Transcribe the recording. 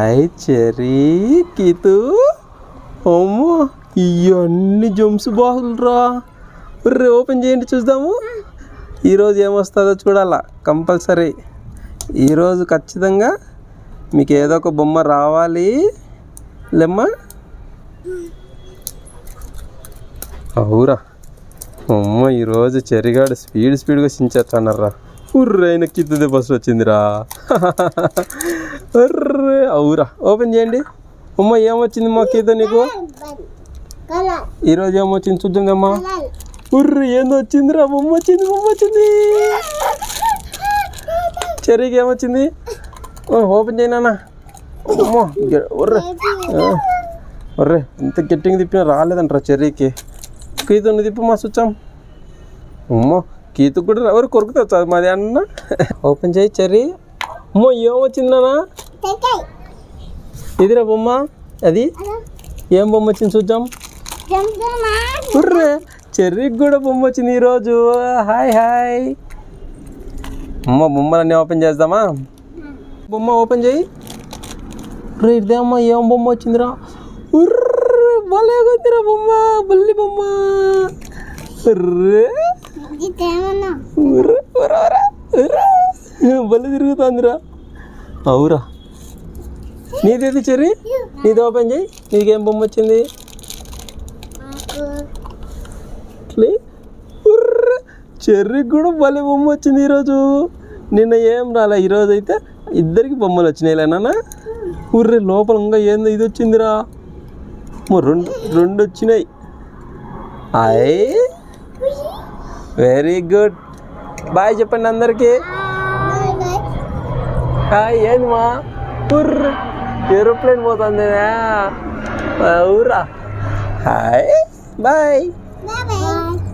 Hi cherry కీతు. అమ్మో ఇవన్నీ jumps బాగులు రా రే ఓపెన్ చేయండి చూద్దాము. ఈరోజు ఏమొస్తుందో చూడాలా కంపల్సరీ. ఈరోజు ఖచ్చితంగా మీకు ఏదో ఒక బొమ్మ రావాలి. లేమ్మా. అవురా. అమ్మ ఈరోజు చెరిగాడు స్పీడ్ స్పీడ్గా సించేస్తున్నారా ఉర్రైన కిత్తుదే బస్సు వచ్చిందిరా. అర్రే అవురా. ఓపెన్ చేయండి. అమ్మ ఏమొచ్చింది మా కీత నీకు? ఈరోజు ఏమొచ్చింది చూద్దామమ్మా కలర్ ఉర్రు ఏందో వచ్చిందిరా. బొమ్మ వచ్చింది బొమ్మ వచ్చింది చెరీకి ఏమొచ్చింది ఓపెన్ చేయనా అమ్మో ఒర్రే. ఉర్రే ఒర్రే ఇంత గట్టిగా తిప్పినా రాలేదంటారా చెర్రీకి. కీతుని తిప్పు మా సుచ్చాం అమ్మో కీతు కూడా ఎవరు కొరుకుతా మాది అన్న? ఓపెన్ చేయి చెర్రీ. అమ్మో ఏమొచ్చిందనా ఇదిరా బొమ్మ అది? ఏం బొమ్మ వచ్చింది చూద్దాం. ఉర్రే చెర్రీకి కూడా బొమ్మ వచ్చింది ఈరోజు. Hi hi. అమ్మ బొమ్మలన్నీ ఓపెన్ చేద్దామా? బొమ్మ ఓపెన్ చేయి. రే ఇదేమ్మా ఏం బొమ్మ వచ్చిందిరా? ఉర్రే భలే వచ్చిరా బొమ్మ బల్లి బొమ్మ. భలే తిరుగుతుందిరా. అవురా. నీదేది చెర్రీ? నీది ఓపెన్ చేయి. నీకేం బొమ్మ వచ్చింది? చెర్రీకి కూడా భలే బొమ్మ వచ్చింది ఈరోజు. నిన్న ఏం రాలే ఈరోజు అయితే ఇద్దరికి బొమ్మలు వచ్చినాయి నాన్న. ఉర్రే లోపల ఇంకా ఏందో ఇది వచ్చిందిరా. రెండు రెండు వచ్చినాయి. హాయ్ వెరీ గుడ్ బాయ్ చెప్పండి అందరికీ. హాయ్ ఏంది మా? ఉర్ర. ఏరోప్లేన్ పోతుంది ఊరా హాయ్. Bye bye. బాయ్.